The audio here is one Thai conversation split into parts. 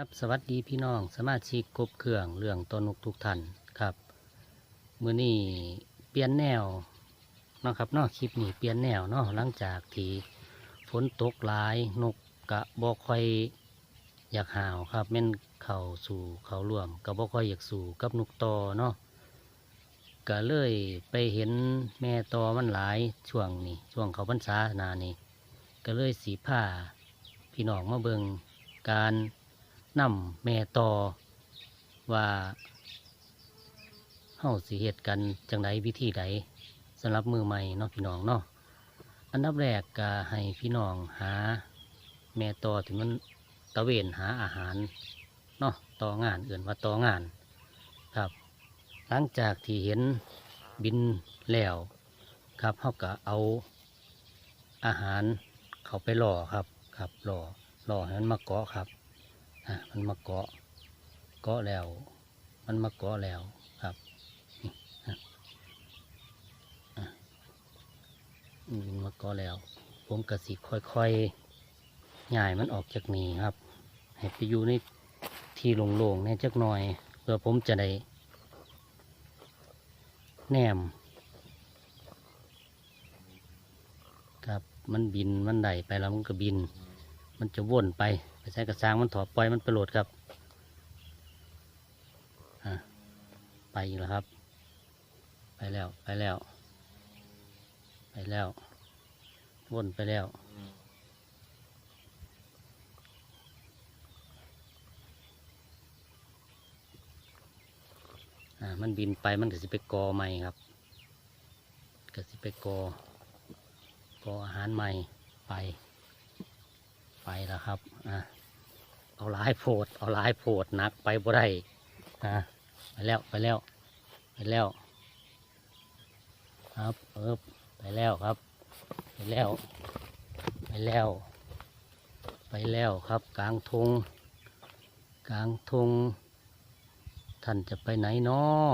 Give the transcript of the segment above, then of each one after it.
ครับสวัสดีพี่น้องสมาชิกกบเครื่องเรื่องต้นนกทุกท่านครับมือนี้เปลี่ยนแนวนะครับนอกคลิปนี้เปลี่ยนแนวเนาะหลังจากที่ฝนตกหลายนกกะบ่ค่อยอยากหาวครับแม่นเข้าสู่เขาร่วมกะบ่ค่อยอยากสู่กับนกตอเนาะก็เลยไปเห็นแม่ตอมันหลายช่วงนี้ช่วงเขาพรรษาหนานี่ก็เลยสีผ้าพี่น้องมาเบิงการ นำแม่ต่อว่าเฮาสิเหตุกันจังไดวิธีใดสำหรับมือใหม่เนาะพี่น้องเนาะอันดับแรกก็ให้พี่น้องหาแม่ต่อที่มันตะเวนหาอาหารเนาะต่องานเอื่นว่าต่องานครับ หลังจากที่เห็นบินแล้วครับเขาก็เอาอาหารเขาไปหล่อครับครับหล่อหล่อให้มันมาเกาะครับ มันมาเกาะ เกาะแล้ว มันมาเกาะแล้วครับมันมาเกาะแล้ว ผมกระสิค่อยๆย่ายมันออกจากนี่ครับ ให้ไปอยู่ในที่โล่งๆเนี่จักหน่อย เพื่อผมจะได้แนมครับ มันบิน มันไดไปแล้วมันก็บิน มันจะวนไป ใช้กระซางมันถอดปล่อยมันไปโหลดครับไปอีกแล้วครับ ไปแล้วไปแล้ว ไปแล้ววนไปแล้วมันบินไปมันก็สิไปกอใหม่ครับก็สิไปกอกออาหารใหม่ไป ไปแล้วครับ อะ เอาลายโพดเอาลายโพดนักไปบ่ได้อะไปแล้วไปแล้วไปแล้ว ครับเออไปแล้วครับ ไปแล้ว ไปแล้ว ไปแล้วครับกลางทงกลางทงท่านจะไปไหนนาะ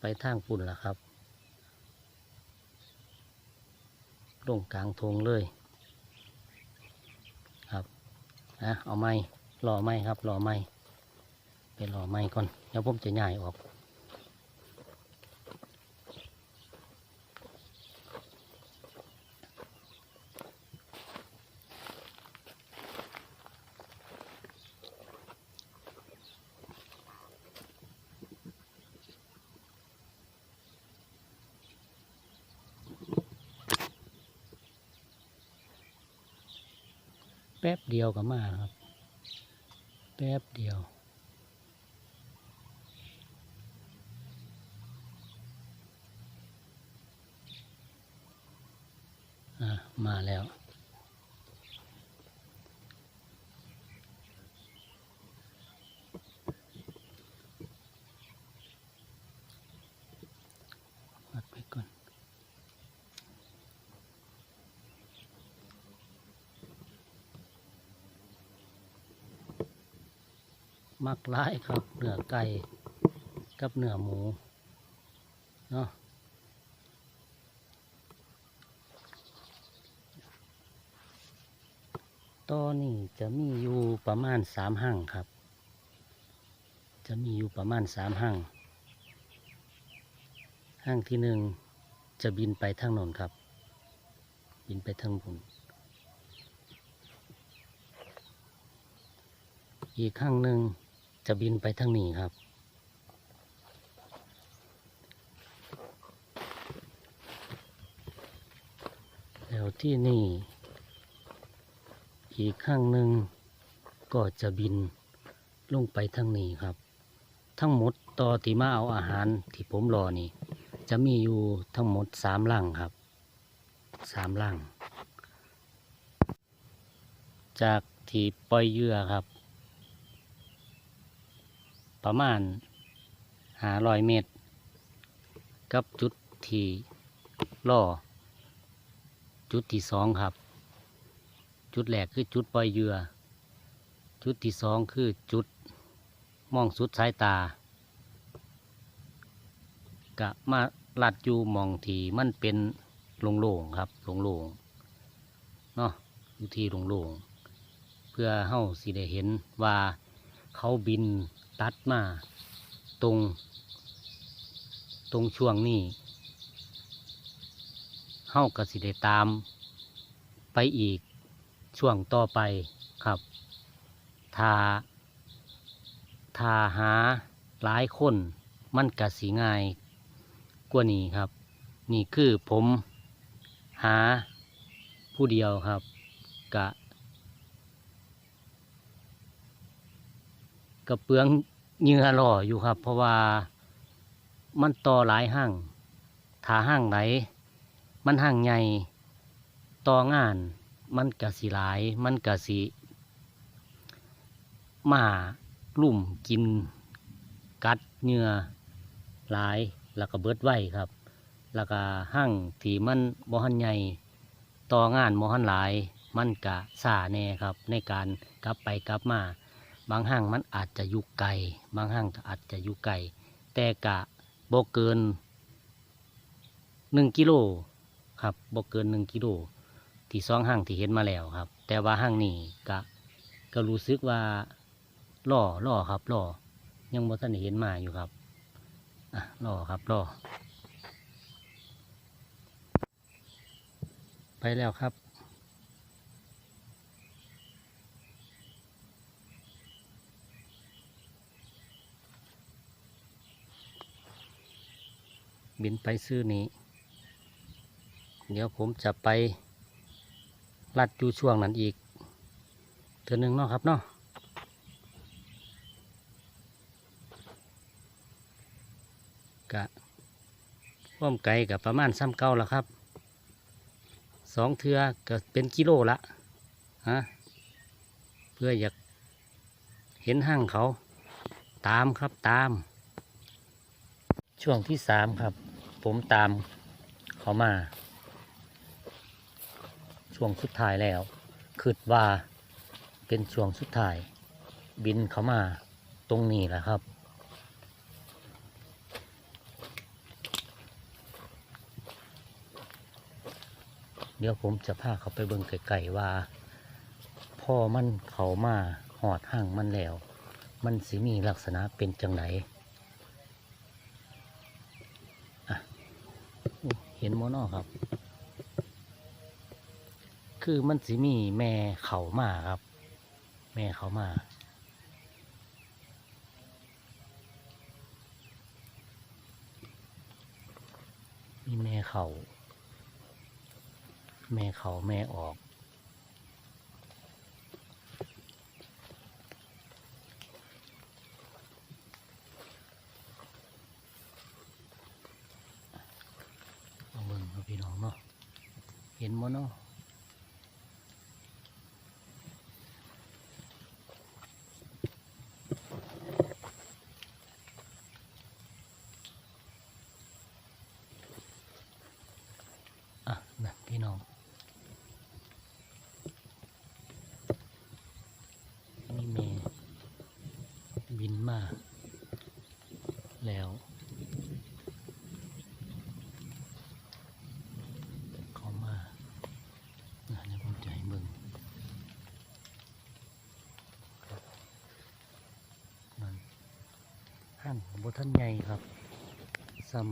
ไปทางปุ่นล่ะครับ ลงกลางทงเลยครับนะเอาไม้หล่อไม้ครับหล่อไม้ไปหล่อไม้ก่อนเดี๋ยวผมจะย่ายออก แป๊บเดียวก็มาครับ แป๊บเดียว อะ มาแล้วดไปก่อน มักหลายครับเนื้อไก่กับเนื้อหมูเนาะตอนนี้จะมีอยู่ประมาณสามห้างครับ จะมีอยู่ประมาณสามห้างห้างที่หนึ่งจะบินไปทางนนครับ บินไปทางบุญอีกข้างหนึ่ง จะบินไปทางนี้ครับ แล้วที่นี่ อีกข้างหนึ่งก็จะบินลงไปทางนี้ครับ ทั้งหมดต่อที่มาเอาอาหารที่ผมรอนี่ จะมีอยู่ทั้งหมดสามลังครับสามลัง จากที่ปล่อยเหยื่อครับ ประมาณหาร้อยเมตร กับจุดที่ล่อ จุดที่สองครับ จุดแรกคือจุดปล่อยเหยื่อ จุดที่สองคือจุดมองสุดสายตากะมาลัดอยู่มองที่มันเป็นโล่งๆครับโล่งๆเนาะอยู่ที่โล่งๆเพื่อเฮาสิได้เห็นว่า เขาบินตัดมาตรง ตรงช่วงนี้เฮาก็สิได้ตามไปอีกช่วงต่อไปครับถ้าถ้าหาหลายคนมันกะสีง่ายกว่านี้ครับ นี่คือผมหาผู้เดียวครับกะ กระเปืองเหงื่อหล่ออยู่ครับ เพราะว่ามันต่อหลายห้างถาห้างไหนมันห้างใหญ่ต่องาน มันกะสีหลาย มันกะสีมาลุ่มกิน กัดเหงื่อหลาย แล้วก็เบิดไว้ครับ แล้วก็ห้างที่มันบ่หันใหญ่ต่องานบ่หันหลาย มันกะซาแน่ครับ ในการกลับไปกลับมา บางห้างมันอาจจะอยู่ไกลบางห้างอาจจะอยู่ไกลแต่กะบ่เกินหนึ่งกิโลครับบ่เกินหนึ่งกิโลที่สองห้างที่เห็นมาแล้วครับ แต่ว่าห้างนี้กะก็รู้สึกว่าล่อล่อครับล่อยังบ่ทันเห็นมาอยู่ครับอะล่อครับล่อไปแล้วครับ บินไปซื้อนี้ เดี๋ยวผมจะไปลัดอยู่ช่วงนั้นอีกเทือนึงเนาะครับเนาะกะร่วมไกลกับประมาณซ้ำเก้าแล้วครับสองเทือก็เป็นกิโลละฮะเพื่ออยากเห็นห้างเขาตามครับตาม ช่วงที่สามครับ ผมตามเขามา ช่วงสุดท้ายแล้วคิดว่าเป็นช่วงสุดท้าย บินเขามาตรงนี้แหละครับเดี๋ยวผมจะพาเขาไปเบิ่งไกลๆว่า พ่อมันเขามาหอดห่างมันแล้ว มันสิมีลักษณะเป็นจังได เห็นโมนอครับ คือมันสิมีแม่เขามาครับ แม่เขามามีแม่เขา แม่เขาแม่ออก เอาเบิ่งเอาพี่น้องเนาะเห็นมั้เนาะอะนะพี่น้อง นี่เมบินมา แล้ว เข้ามาอะเดี๋ยวผมจะให้เบิ่งครับมันห้างบท่านใหญ่ครับซัม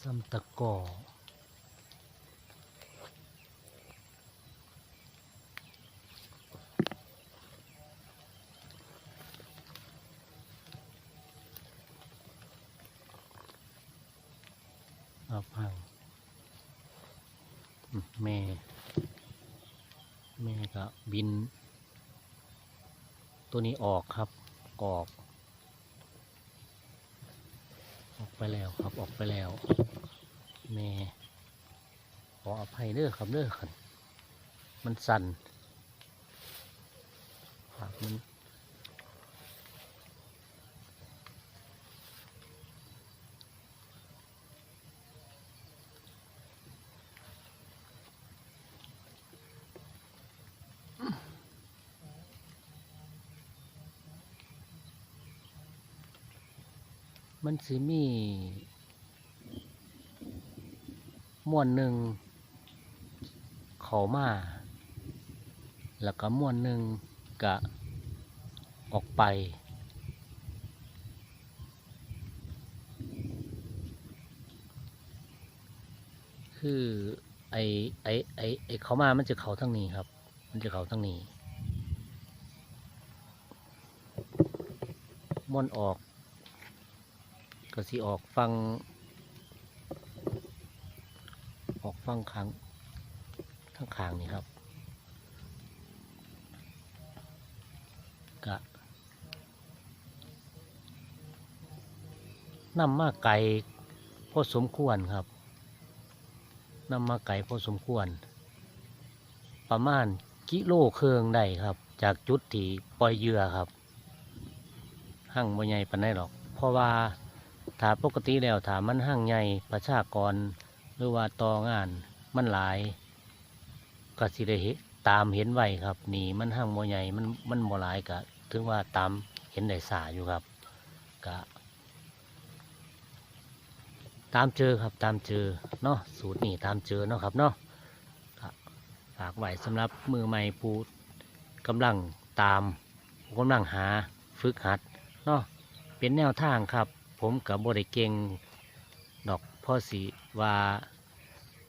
ซัมตะกออาพังแม่ บิน ตัวนี้ออกครับ ออก ออกไปแล้วครับ ออกไปแล้ว แม่ขออภัยเด้อครับเด้อครับมันสั่นปากมัน มันสิมีม่วนหนึ่งเขามา แล้วก็ม่วนหนึ่งกะออกไป คือไอไอไอไอเขามามันจะเขาทั้งนี้ครับ มันจะเขาทั้งนี้ม่วนออก ก็สิออกฟัง ออกฟังครั้งทั้งขางนี่ครับ กะนำมาไก่พอสมควรครับนำมาไก่พอสมควร ประมาณกิโลเครืองได้ครับ จากจุดที่ปล่อยเยื่อครับหั่งบ่ใหญ่ปานใดหรอก เพราะว่า ถ้าปกติแล้วถ้ามันหั่งใหญ่ประชากร หรือว่าต่องานมันหลายก็สิได้เห็นตามเห็นไว้ครับนี่มันหั่งบ่ใหญ่มันมันบ่หลายก็ถึงว่าตามเห็นได้สาอยู่ครับก็ตามเจอครับตามเจอเนาะสูตรนี่ตามเจอเนาะครับเนาะฝากไว้สำหรับมือใหม่ผู้กำลังตามกำลังหาฝึกหัดเนาะเป็นแนวทางครับ ผมกับบริเก่งดอกพ่อสีว่า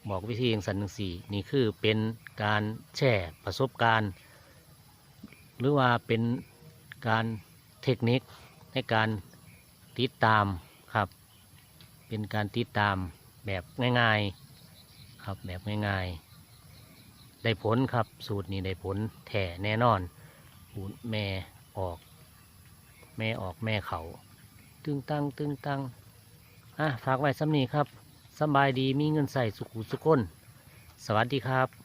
บอกวิธีอย่างสันนึงสี่นี่คือเป็นการแชร์ประสบการณ์ หรือว่าเป็นการเทคนิคในการติดตามครับ เป็นการติดตามแบบง่ายๆครับแบบง่ายๆ ได้ผลครับสูตรนี้ได้ผลแถ่แน่นอนหูแม่ออก แม่ออกแม่เขา ตึงตังตึงตังอะฝากไว้สำนีครับสบายดีมีเงินใส่สุขุสุก้นสวัสดีครับ